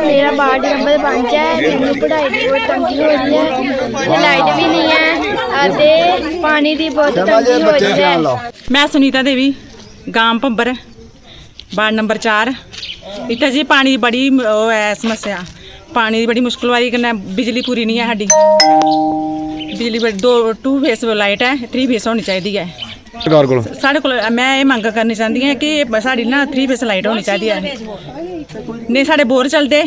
ਮੇਰਾ ward number 5 ਹੈ ਮੈਨੂੰ ਪੜ੍ਹਾਈ ਦੀ ਬਹੁਤ ਤੰਗੀ ਹੋ ਰਹੀ ਹੈ ਤੇ ਲਾਈਟ ਵੀ ਨਹੀਂ ਹੈ ਅਤੇ ਪਾਣੀ ਦੀ ਬਹੁਤ ਤੰਗੀ ਹੋ ਰਹੀ ਹੈ। ਮੈਂ ਸੁਨੀਤਾ ਦੇਵੀ ਗਾਮ ਭੰਬਰ ਵਾਰਡ ਨੰਬਰ 4 ਇੱਥੇ ਜੀ ਪਾਣੀ ਦੀ ਬੜੀ ਉਹ ਹੈ ਸਮੱਸਿਆ। ਪਾਣੀ ਦੀ ਬੜੀ ਮੁਸ਼ਕਲ ਵਾਰੀ ਕਰਨਾ ਬਿਜਲੀ ਪੂਰੀ ਨਹੀਂ ਹੈ ਸਾਡੀ। ਬਿਜਲੀ ਬੜੀ ਦੋ ਟੂ ਫੇਸ ਲਾਈਟ ਹੈ 3 ਫੇਸ ਹੋਣੀ ਚਾਹੀਦੀ ਹੈ। ਸਰਕਾਰ ਕੋਲ? ਸਾਡੇ ਕੋਲ ਮੈਂ ਇਹ ਮੰਗ ਕਰਨੀ ਚਾਹੁੰਦੀ ਹਾਂ ਕਿ ਸਾਡੀ ਨਾ 3 ਫੇਸ ਲਾਈਟ ਹੋਣੀ ਚਾਹੀਦੀ ਹੈ। ਨਹੀਂ, ਸਾਡੇ ਬੋਰ ਚੱਲਦੇ।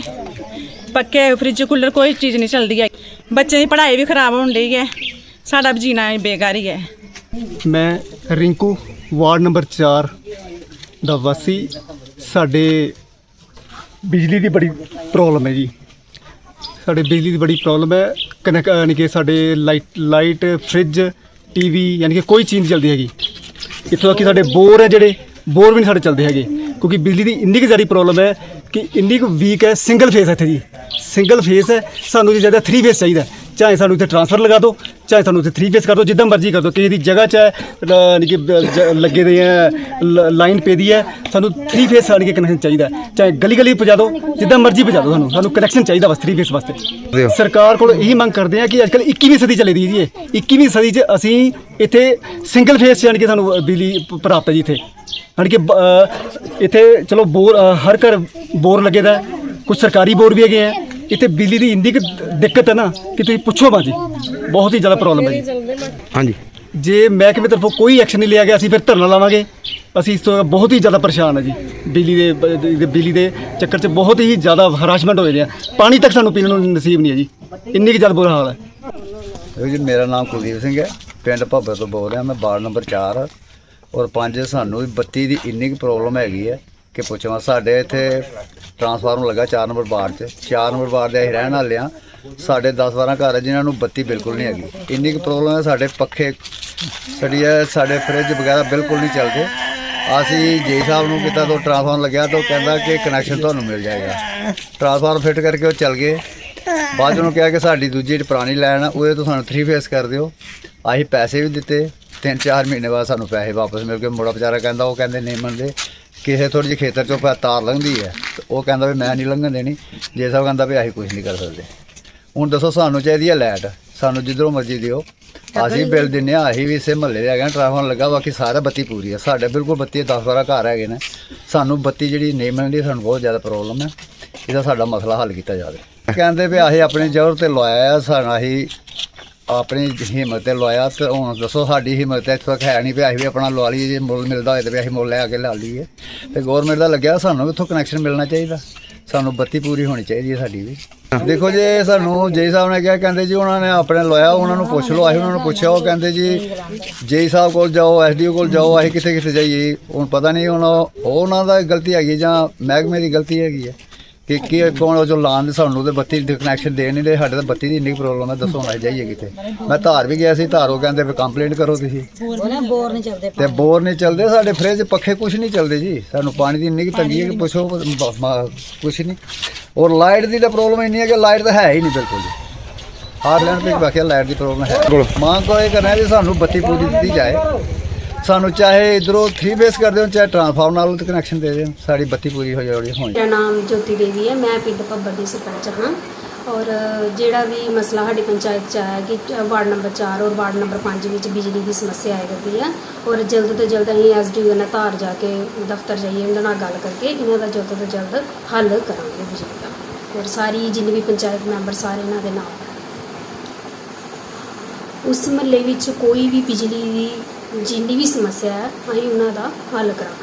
ਪੱਕੇ ਫ੍ਰਿਜ ਕੂਲਰ ਕੋਈ ਚੀਜ਼ ਨਹੀਂ ਚੱਲਦੀ ਹੈ ਬੱਚੇ ਦੀ ਪੜ੍ਹਾਈ ਵੀ ਖਰਾਬ ਹੋਣ ਡਈ ਹੈ। ਸਾਡਾ ਵੀ ਜੀਣਾ ਬੇਕਾਰ ਹੀ ਹੈ। ਮੈਂ ਰਿੰਕੂ, ਵਾਰਡ ਨੰਬਰ 4 ਦਾ ਵਾਸੀ। ਸਾਡੇ ਬਿਜਲੀ ਦੀ ਬੜੀ ਪ੍ਰੋਬਲਮ ਹੈ ਜੀ। ਸਾਡੇ ਬਿਜਲੀ ਦੀ ਬੜੀ ਪ੍ਰੋਬਲਮ ਹੈ। ਕਨੈਕ ਯਾਨੀ ਕਿ ਸਾਡੇ ਲਾਈਟ ਲਾਈਟ, ਫ੍ਰਿਜ, ਟੀਵੀ, ਯਾਨੀ ਕਿ ਕੋਈ ਚੀਜ਼ ਨਹੀਂ ਚੱਲਦੀ ਹੈਗੀ। ਇੱਥੋਂ ਤੱਕ ਕਿ ਸਾਡੇ ਬੋਰ ਹੈ ਜਿਹੜੇ। ਬੋਰ ਵੀ ਨਹੀਂ ਸਾਡੇ ਚੱਲਦੇ ਹੈਗੇ। ਕਿਉਂਕਿ ਬਿਜਲੀ ਦੀ ਇੰਨੀ ਕੁ ਜ਼ਿਆਦਾ ਪ੍ਰੋਬਲਮ ਹੈ ਕਿ ਇੰਨੀ ਕੁ ਵੀਕ ਹੈ ਸਿੰਗਲ ਫੇਸ ਹੈ ਇੱਥੇ ਜੀ। ਸਿੰਗਲ ਫੇਸ ਹੈ, ਸਾਨੂੰ ਜੀ ਜ਼ਿਆਦਾ 3 ਫੇਸ ਚਾਹੀਦਾ ਚਾਹੇ ਸਾਨੂੰ ਇੱਥੇ ਟ੍ਰਾਂਸਫਰ ਲਗਾ ਦਿਓ ਚਾਹੇ ਸਾਨੂੰ ਇੱਥੇ 3 ਫੇਸ ਕਰ ਦਿਓ ਜਿੱਦਾਂ ਮਰਜ਼ੀ ਕਰ ਦਿਓ ਕਿਸੇ ਦੀ ਜਗ੍ਹਾ 'ਚ ਯਾਨੀ ਕਿ ਜ- ਲੱਗੇ ਦੇ ਹੈ ਲਾਈਨ ਪੈਦੀ ਹੈ ਸਾਨੂੰ 3 ਫੇਸ ਯਾਨੀ ਕਿ ਕਨੈਕਸ਼ਨ ਚਾਹੀਦਾ ਹੈ। ਚਾਹੇ ਗਲੀ ਗਲੀ ਪਹੁੰਚਾ ਦਿਓ ਜਿੱਦਾਂ ਮਰਜ਼ੀ ਪਹੁੰਚਾ ਦਿਓ ਸਾਨੂੰ ਸਾਨੂੰ ਕਨੈਕਸ਼ਨ ਚਾਹੀਦਾ ਬਸ 3 ਫੇਸ ਵਾਸਤੇ। ਸਰਕਾਰ ਕੋਲ ਇਹੀ ਮੰਗ ਕਰਦੇ ਆ ਕਿ ਅੱਜਕੱਲ 21ਵੀਂ ਸਦੀ ਚੱਲੇ ਦੀ ਜੀ ਇਹ। 21ਵੀਂ ਸਦੀ 'ਚ ਅਸੀਂ ਇੱਥੇ ਸਿੰਗਲ ਫੇਸ 'ਚ ਯਾਨੀ ਕਿ ਸਾਨੂੰ ਬਿਜਲੀ ਪ- ਪ੍ਰਾਪਤ ਹੈ ਜੀ ਇੱਥੇ। ਯਾਨੀ ਕਿ ਬ- ਅ, ਇੱਥੇ ਚਲੋ ਬੋਰ ਅ, ਹਰ ਘਰ ਬੋਰ ਲੱਗੇ ਦਾ ਕੁਝ ਸਰਕਾਰੀ ਬੋਰ ਵੀ ਹੈਗੇ ਆ ਇੱਥੇ ਬਿਜਲੀ ਦੀ ਇੰਨੀ ਕੁ ਦਿੱਕਤ ਹੈ ਨਾ ਕਿ ਤੁਸੀਂ ਪੁੱਛੋ ਬਾਜੀ। ਬਹੁਤ ਹੀ ਜ਼ਿਆਦਾ ਪ੍ਰੋਬਲਮ ਹੈ ਜੀ। ਹਾਂਜੀ। ਜੇ ਮਹਿਕਮੇ ਤਰਫੋਂ ਕੋਈ ਐਕਸ਼ਨ ਨਹੀਂ ਲਿਆ ਗਿਆ ਅਸੀਂ ਫਿਰ ਧਰਨਾ ਲਾਵਾਂਗੇ। ਅਸੀਂ ਇਸ ਤੋਂ ਬਹੁਤ ਹੀ ਜ਼ਿਆਦਾ ਪਰੇਸ਼ਾਨ ਹਾਂ ਜੀ। ਬਿਜਲੀ ਦੇ ਬ- ਬਿਜਲੀ ਦੇ ਚੱਕਰ 'ਚ ਬਹੁਤ ਹੀ ਜ਼ਿਆਦਾ ਹਰਾਸਮੈਂਟ ਹੋਏ ਨੇ ਆ। ਪਾਣੀ ਤੱਕ ਸਾਨੂੰ ਪੀਣ ਨੂੰ ਨਸੀਬ ਨਹੀਂ ਹੈ ਜੀ। ਇੰਨੀ ਕੁ ਜ਼ਿਆਦਾ ਬੁਰਾ ਹਾਲ ਹੈ। ਦੇਖੋ ਜੀ ਮੇਰਾ ਨਾਮ ਕੁਲਦੀਪ ਸਿੰਘ ਹੈ। ਪਿੰਡ ਭੱਬਰ ਤੋਂ ਬੋਲ ਰਿਹਾ ਮੈਂ ਵਾਰਡ ਨੰਬਰ 4 ਔਰ 5 ਸਾਨੂੰ ਵੀ ਬੱਤੀ ਦੀ ਇੰਨੀ ਕੁ ਪ੍ਰੋਬਲਮ ਹੈਗੀ ਹੈ। ਕਿ ਪੁੱਛੋ ਸਾਡੇ ਇੱਥੇ ਟਰਾਂਸਫਾਰਮਰ ਲੱਗਾ 4 ਨੰਬਰ ਵਾਰਡ 'ਚ। 4 ਨੰਬਰ ਵਾਰਡ ਦੇ ਅਸੀਂ ਰਹਿਣ ਵਾਲੇ ਹਾਂ। ਸਾਡੇ 10 12 ਘਰ ਆ, ਜਿਨ੍ਹਾਂ ਨੂੰ ਬੱਤੀ ਬਿਲਕੁਲ ਨਹੀਂ ਹੈਗੀ। ਇੰਨੀ ਕੁ ਪ੍ਰੋਬਲਮ ਹੈ, ਸਾਡੇ ਪੱਖੇ ਸਾਡੀ ਹੈ ਸਾਡੇ ਫ੍ਰਿਜ ਵਗੈਰਾ ਬਿਲਕੁਲ ਨਹੀਂ ਚੱਲਦੇ। ਅਸੀਂ ਜੇ ਸਾਹਿਬ ਨੂੰ ਕਿਤਾ ਤੋਂ ਟਰਾਂਸਫਾਰਮਰ ਲੱਗਿਆ ਤਾਂ ਉਹ ਕਹਿੰਦਾ ਕਿ ਕਨੈਕਸ਼ਨ ਤੁਹਾਨੂੰ ਮਿਲ ਜਾਏਗਾ। ਟਰਾਂਸਫਾਰਮਰ ਫਿੱਟ ਕਰਕੇ ਉਹ ਚੱਲ ਗਏ। ਬਾਅਦ 'ਚ ਕਿਹਾ ਕਿ ਸਾਡੀ ਦੂਜੀ ਜਿਹੜੀ ਪੁਰਾਣੀ ਲਾਈਨ ਆ, ਉਹਦੇ ਤੋਂ ਸਾਨੂੰ 3 ਫੇਸ ਕਰ ਦਿਓ। ਅਸੀਂ ਪੈਸੇ ਵੀ ਦਿੱਤੇ। ਤਿੰਨ ਚਾਰ ਮਹੀਨੇ ਬਾਅਦ ਸਾਨੂੰ ਪੈਸੇ ਵਾਪਸ ਮਿਲ ਗਏ। ਮੁੜਾ ਵਿਚਾਰਾ ਕਹਿੰਦਾ, ਉਹ ਕਹਿੰਦੇ ਨਹੀਂ ਮੰਨਦੇ। ਕਿਸੇ ਥੋੜੀ ਜਿਹੀ ਖੇਤਰ ਚੋਂ ਪਾ- ਤਾਰ ਲੰਘਦੀ ਹੈ ਤੇ ਉਹ ਕਹਿੰਦਾ ਵੀ ਮੈਂ ਨਹੀਂ ਲੰਘਣ ਦੇਣੀ ਜੇ ਸਾਹਿਬ ਕਹਿੰਦਾ ਵੀ ਅਸੀਂ ਕੁਝ ਨਹੀਂ ਕਰ ਸਕਦੇ। ਹੁਣ ਦੱਸੋ ਸਾਨੂੰ ਚਾਹੀਦੀ ਹੈ ਲਾਈਟ ਸਾਨੂੰ ਜਿੱਧਰੋਂ ਮਰਜ਼ੀ ਦਿਓ। ਅਸੀਂ ਬਿੱਲ ਦਿੰਨੇ ਆ ਅਸੀਂ ਵੀ ਇਸੇ ਮਹੱਲੇ ਦੇ ਹੈਗੇ ਹਾਂ ਟ੍ਰਾਂਸਫਾਰਮਰ ਲੱਗਾ ਬਾਕੀ ਸਾਰਾ ਬੱਤੀ ਪੂਰੀ ਹੈ। ਸਾਡੇ ਬਿਲਕੁਲ ਬੱਤੀ 10 12 ਘਰ ਹੈਗੇ ਨੇ। ਸਾਨੂੰ ਬੱਤੀ ਜਿਹੜੀ ਨਹੀਂ ਮਿਲਦੀ ਸਾਨੂੰ ਬਹੁਤ ਜ਼ਿਆਦਾ ਪ੍ਰੋਬਲਮ ਹੈ। ਇਹਦਾ ਸਾਡਾ ਮਸਲਾ ਹੱਲ ਕੀਤਾ ਜਾਵੇ। ਕਹਿੰਦੇ ਵੀ ਅਸੀਂ ਆਪਣੀ ਜ਼ੋਰ ਤੇ ਲਵਾਇਆ ਆ ਸਾਡਾ ਅਸੀਂ ਆਪਣੀ ਹਿੰਮਤ ਤੇ ਲਵਾਇਆ ਤੇ ਹੁਣ ਦੱਸੋ ਸਾਡੀ ਹਿੰਮਤ ਤੇ ਇੱਥੋਂ ਤੱਕ ਹੈ ਨਹੀਂ ਵੀ ਅਸੀਂ ਵੀ ਆਪਣਾ ਲਵਾ ਲਈਏ, ਜੇ ਮੁੱਲ ਮਿਲਦਾ ਹੋਏ ਤੇ ਵੀ ਅਸੀਂ ਮੁੱਲ ਲੈ ਕੇ ਲਾ ਲਈਏ। ਤੇ ਗਵਰਨਮੈਂਟ ਦਾ ਲੱਗਿਆ ਸਾਨੂੰ ਇੱਥੋਂ ਕਨੈਕਸ਼ਨ ਮਿਲਣਾ ਚਾਹੀਦਾ। ਸਾਨੂੰ ਬੱਤੀ ਪੂਰੀ ਹੋਣੀ ਚਾਹੀਦੀ ਹੈ ਸਾਡੀ ਵੀ। ਦੇਖੋ ਜੇ ਸਾਨੂੰ ਜੇ ਸਾਹਿਬ ਨੇ ਕਿਹਾ, ਕਹਿੰਦੇ ਜੀ ਉਹਨਾਂ ਨੇ ਆਪਣੇ ਲਵਾਇਆ ਉਹਨਾਂ ਨੂੰ ਪੁੱਛ ਲਓ, ਅਸੀਂ ਉਹਨਾਂ ਨੂੰ ਪੁੱਛਿਆ, ਉਹ ਕਹਿੰਦੇ ਜੀ, ਜੇ ਸਾਹਿਬ ਕੋਲ ਜਾਓ ਐਸਡੀਓ ਕੋਲ ਜਾਓ, ਅਸੀਂ ਕਿੱਥੇ ਕਿੱਥੇ ਜਾਈਏ? ਹੁਣ ਪਤਾ ਨਹੀਂ ਹੁਣ ਉਹ ਉਹਨਾਂ ਦਾ ਗਲਤੀ ਹੈਗੀ ਜਾਂ ਮਹਿਕਮੇ ਦੀ ਗਲਤੀ ਹੈਗੀ ਹੈ। ਕਿ ਕੀ ਕੌਣ ਉਹ ਜੋ ਲਾਣ ਦੇ ਸਾਨੂੰ ਤੇ ਬੱਤੀ ਦੇ ਕਨੈਕਸ਼ਨ ਦੇ ਨਹੀਂ ਰਹੇ ਸਾਡੇ ਤਾਂ ਬੱਤੀ ਦੀ ਇੰਨੀ ਪ੍ਰੋਬਲਮ ਹੈ ਦੱਸੋ ਅਸੀਂ ਜਾਈਏ ਕਿਤੇ। ਮੈਂ ਧਾਰ ਵੀ ਗਿਆ ਸੀ ਧਾਰੋ ਕਹਿੰਦੇ ਵੀ ਕੰਪਲੇਂਟ ਕਰੋ ਤੁਸੀਂ। ਬੋਰ ਨਹੀਂ ਚੱਲਦੇ ਤੇ ਬੋਰ ਨਹੀਂ ਚੱਲਦੇ ਸਾਡੇ ਫ੍ਰਿਜ ਪੱਖੇ ਕੁਝ ਨਹੀਂ ਚੱਲਦੇ ਜੀ। ਸਾਨੂੰ ਪਾਣੀ ਦੀ ਇੰਨੀ ਕੁ ਤੰਗੀ ਹੈ ਕਿ ਪੁੱਛੋ ਕੁਝ ਨਹੀਂ। ਔਰ ਲਾਈਟ ਦੀ ਤਾਂ ਪ੍ਰੋਬਲਮ ਇੰਨੀ ਹੈ ਕਿ ਲਾਈਟ ਤਾਂ ਹੈ ਹੀ ਨਹੀਂ ਬਿਲਕੁਲ ਜੀ। ਹਾਰ ਲੈਣ ਤੇ ਬਾਕੀ ਲਾਈਟ ਦੀ ਪ੍ਰੋਬਲਮ ਹੈ। ਮਾਂ ਕੋ ਇਹ ਕਰਨਾ ਜੀ ਸਾਨੂੰ ਬੱਤੀ ਪੂਰੀ ਦਿੱਤੀ ਜਾਏ। ਸਾਨੂੰ ਚਾਹੇ ਇਧਰੋਂ 3 ਬੇਸ ਕਰ ਦਿਓ ਚਾਹੇ ਟਰਾਂਸਫਾਰਮਰ ਨਾਲ ਤੇ ਕਨੈਕਸ਼ਨ ਦੇ ਦੇਣ ਸਾਡੀ ਬੱਤੀ ਪੂਰੀ ਹੋ ਜਾਵੇ ਹੋਣੀ। ਮੇਰਾ ਨਾਮ ਜੋਤੀ ਦੇਵੀ ਹੈ, ਮੈਂ ਪਿੰਡ ਭੱਬਰ ਦੀ ਸਰਪੰਚ ਹਾਂ। ਔਰ ਜਿਹੜਾ ਵੀ ਮਸਲਾ ਸਾਡੀ ਪੰਚਾਇਤ ਚ ਆਇਆ ਕਿ ਵਾਰਡ ਨੰਬਰ 4 ਔਰ ਵਾਰਡ ਨੰਬਰ 5 ਵਿੱਚ ਬਿਜਲੀ ਦੀ ਸਮੱਸਿਆ ਆਈ ਕਰਦੀ ਹੈ ਔਰ ਜਲਦ ਤੋਂ ਜਲਦ ਅਸੀਂ ਐਸਡੀਓ ਨਾਲ ਧਾਰ ਜਾ ਕੇ ਦਫ਼ਤਰ ਜਾਈਏ, ਉਹਨਾਂ ਨਾਲ ਗੱਲ ਕਰਕੇ ਇਹਨਾਂ ਦਾ ਜਲਦ ਤੋਂ ਜਲਦ ਹੱਲ ਕਰਾਂਗੇ ਬਿਜਲੀ ਦਾ। ਔਰ ਸਾਰੀ ਜਿੰਨੀ ਵੀ ਪੰਚਾਇਤ ਮੈਂਬਰ ਸਾਰੇ ਇਹਨਾਂ ਦੇ ਨਾਲ। ਉਸ ਮਹੱਲੇ ਵਿੱਚ ਕੋਈ ਵੀ ਬਿਜਲੀ ਦੀ ਜਿੰਨੀ ਵੀ ਸਮੱਸਿਆ ਹੈ ਅਸੀਂ ਉਹਨਾਂ ਦਾ ਹੱਲ ਕਰਾਂਗੇ।